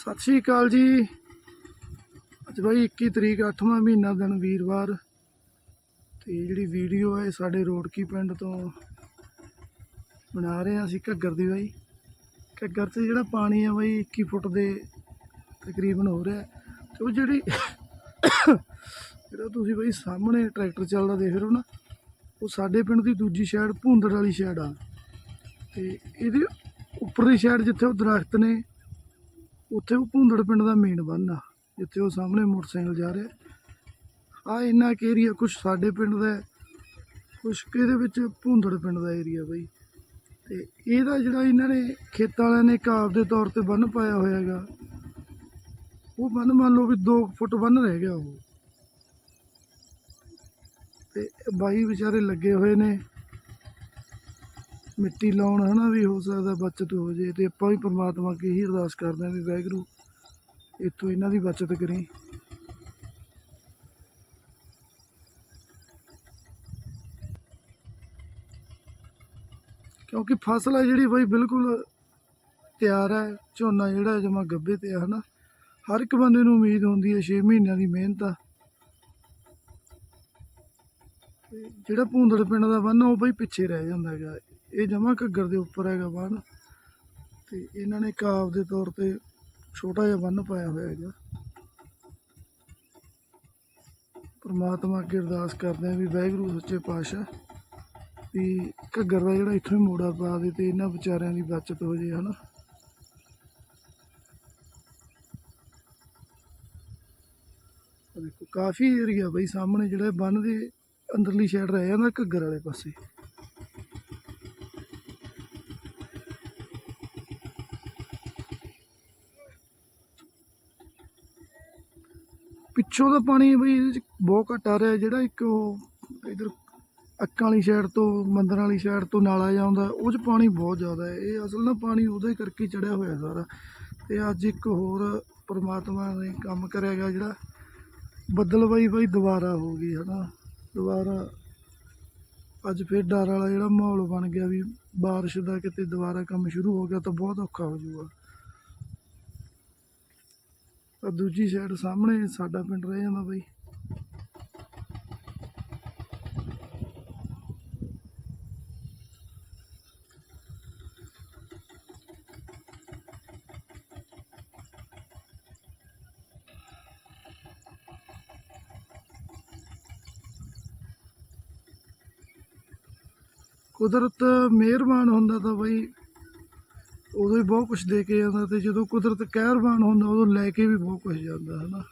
ਸਤਿ ਸ਼੍ਰੀ ਅਕਾਲ ਜੀ। ਅੱਜ ਬਾਈ 21 ਤਰੀਕ 8ਵਾਂ ਮਹੀਨਾ ਦਿਨ ਵੀਰਵਾਰ। ਤੇ ਜਿਹੜੀ ਵੀਡੀਓ ਹੈ ਸਾਡੇ ਰੋੜਕੀ ਪਿੰਡ ਤੋਂ ਬਣਾ ਰਹੇ ਹਾਂ ਅਸੀਂ ਘੱਗਰ ਦੀ ਬਾਈ। ਘੱਗਰ ਤੇ ਜਿਹੜਾ ਪਾਣੀ ਹੈ ਬਾਈ 21 ਫੁੱਟ ਦੇ ਤਕਰੀਬਨ ਹੋ ਰਿਹਾ। ਤੇ ਉਹ ਜਿਹੜੀ ਜਿਹੜਾ ਤੁਸੀਂ ਬਾਈ ਸਾਹਮਣੇ ਟਰੈਕਟਰ ਚੱਲਦਾ ਦੇਖ ਰਹੇ ਹੋ ਨਾ, ਉਹ ਸਾਡੇ ਪਿੰਡ ਦੀ ਦੂਜੀ ਸਾਈਡ ਭੁੰਦੜ ਵਾਲੀ ਸਾਈਡ ਆ। ਤੇ ਇਹਦੇ ਉੱਪਰਲੀ ਸਾਈਡ ਜਿੱਥੇ ਉਹ ਦਰਖਤ ਨੇ ਉੱਥੇ ਉਹ ਭੁੰਦੜ ਪਿੰਡ ਦਾ ਮੇਨ ਬੰਨ ਆ ਜਿੱਥੇ ਉਹ ਸਾਹਮਣੇ ਮੋਟਰਸਾਈਕਲ ਜਾ ਰਿਹਾ। ਆ ਇੰਨਾ ਕੁ ਏਰੀਆ ਕੁਝ ਸਾਡੇ ਪਿੰਡ ਦਾ ਹੈ, ਕੁਛ ਇਹਦੇ ਵਿੱਚ ਭੁੰਦੜ ਪਿੰਡ ਦਾ ਏਰੀਆ ਬਈ। ਤੇ ਇਹਦਾ ਜਿਹੜਾ ਇਹਨਾਂ ਨੇ ਖੇਤਾਂ ਵਾਲਿਆਂ ਨੇ ਕਾਬ ਦੇ ਤੌਰ ਤੇ ਬੰਨ ਪਾਇਆ ਹੋਇਆ ਹੈਗਾ ਉਹ ਬੰਨ ਮੰਨ ਲਓ ਵੀ 2 ਫੁੱਟ ਬੰਨ ਰਹਿ ਗਿਆ ਉਹ। ਤੇ ਬਾਈ ਵਿਚਾਰੇ ਲੱਗੇ ਹੋਏ ਨੇ ਮਿੱਟੀ ਲਾਉਣ ਹਨਾ ਵੀ ਹੋ ਸਕਦਾ ਬਚਤ ਹੋ ਜੇ ਤੇ ਆਪਾਂ ਵੀ ਪ੍ਰਮਾਤਮਾ ਅੱਗੇ ਹੀ ਅਰਦਾਸ ਕਰਦੇ ਹਾਂ ਵੀ ਵਾਹਿਗੁਰੂ ਇੱਥੋਂ ਇਹਨਾਂ ਦੀ ਬਚਤ ਕਰੀ। ਕਿਉਂਕਿ ਫਸਲ ਹੈ ਜਿਹੜੀ ਬਈ ਬਿਲਕੁਲ ਤਿਆਰ ਹੈ ਝੋਨਾ ਜਿਹੜਾ ਜਮਾ ਗੱਭੇ ਤੇ ਹੈ ਹਨਾ। ਹਰ ਇੱਕ ਬੰਦੇ ਨੂੰ ਉਮੀਦ ਹੁੰਦੀ ਹੈ 6 ਮਹੀਨਿਆਂ ਦੀ ਮਿਹਨਤ ਆ। ਜਿਹੜਾ ਭੂੰਦੜ ਪਿੰਡ ਦਾ ਬੰਨ ਆ, ਉਹ ਬਈ ਪਿੱਛੇ ਰਹਿ ਜਾਂਦਾ ਹੈਗਾ। ਇਹ ਜਮਾ ਘੱਗਰ ਦੇ ਉੱਪਰ ਹੈਗਾ ਬੰਨ ਤੇ ਇਹਨਾਂ ਨੇ ਕਾਬ ਦੇ ਤੌਰ ਤੇ ਛੋਟਾ ਜਿਹਾ ਬੰਨ ਪਾਇਆ ਹੋਇਆ ਹੈਗਾ। ਪਰਮਾਤਮਾ ਅੱਗੇ ਅਰਦਾਸ ਕਰਦੇ ਆ ਵੀ ਵਾਹਿਗੁਰੂ ਸੱਚੇ ਪਾਤਸ਼ਾਹ ਵੀ ਘੱਗਰ ਦਾ ਜਿਹੜਾ ਇੱਥੋਂ ਹੀ ਮੋੜਾ ਪਾ ਦੇ ਤੇ ਇਹਨਾਂ ਵਿਚਾਰਿਆਂ ਦੀ ਬਚਤ ਹੋ ਜੇ, ਹਨਾ? ਆਹ ਦੇਖੋ, ਕਾਫੀ ਏਰੀਆ ਬਈ ਸਾਹਮਣੇ ਜਿਹੜਾ ਬੰਨ ਦੇ ਅੰਦਰਲੀ ਸਾਈਡ ਰਹਿ ਜਾਂਦਾ ਘੱਗਰ ਵਾਲੇ ਪਾਸੇ। ਪਿੱਛੋਂ ਦਾ ਪਾਣੀ ਬਈ ਇਹਦੇ ਚ ਬਹੁਤ ਘੱਟ ਆ ਰਿਹਾ, ਜਿਹੜਾ ਇੱਕ ਉਹ ਇਧਰ ਅੱਕਾਂ ਵਾਲੀ ਸਾਈਡ ਤੋਂ, ਮੰਦਰਾਂ ਵਾਲੀ ਸਾਈਡ ਤੋਂ ਨਾਲਾ ਜਾਂਦਾ ਉਹ ਚ ਪਾਣੀ ਬਹੁਤ ਜ਼ਿਆਦਾ ਹੈ। ਇਹ ਅਸਲ ਨਾ ਪਾਣੀ ਉਹਦੇ ਕਰਕੇ ਚੜਿਆ ਹੋਇਆ ਸਾਰਾ। ਤੇ ਅੱਜ ਇੱਕ ਹੋਰ ਪਰਮਾਤਮਾ ਨੇ ਕੰਮ ਕਰਿਆ ਗਾ ਜਿਹੜਾ ਬੱਦਲਬਾਈ ਬਾਈ ਦੁਬਾਰਾ ਹੋ ਗਈ, ਹਨਾ? ਦੁਬਾਰਾ ਅੱਜ ਫਿਰ ਡਰ ਵਾਲਾ ਜਿਹੜਾ ਮਾਹੌਲ ਬਣ ਗਿਆ ਵੀ ਬਾਰਿਸ਼ ਦਾ ਕਿਤੇ ਦੁਬਾਰਾ ਕੰਮ ਸ਼ੁਰੂ ਹੋ ਗਿਆ ਤਾਂ ਬਹੁਤ ਔਖਾ ਹੋ ਜਾਊਗਾ। ਤਾਂ ਦੂਜੀ ਸਾਈਡ ਸਾਹਮਣੇ ਸਾਡਾ ਪਿੰਡ ਰਹਿ ਜਾਂਦਾ ਬਾਈ। ਕੁਦਰਤ ਮਿਹਰਬਾਨ ਹੁੰਦਾ ਤਾਂ ਬਈ ਉਦੋਂ ਹੀ ਬਹੁਤ ਕੁਝ ਦੇ ਕੇ ਜਾਂਦਾ ਅਤੇ ਜਦੋਂ ਕੁਦਰਤ ਕਹਿਰਬਾਨ ਹੁੰਦਾ, ਉਦੋਂ ਲੈ ਕੇ ਵੀ ਬਹੁਤ ਕੁਝ ਜਾਂਦਾ ਹੈ ਨਾ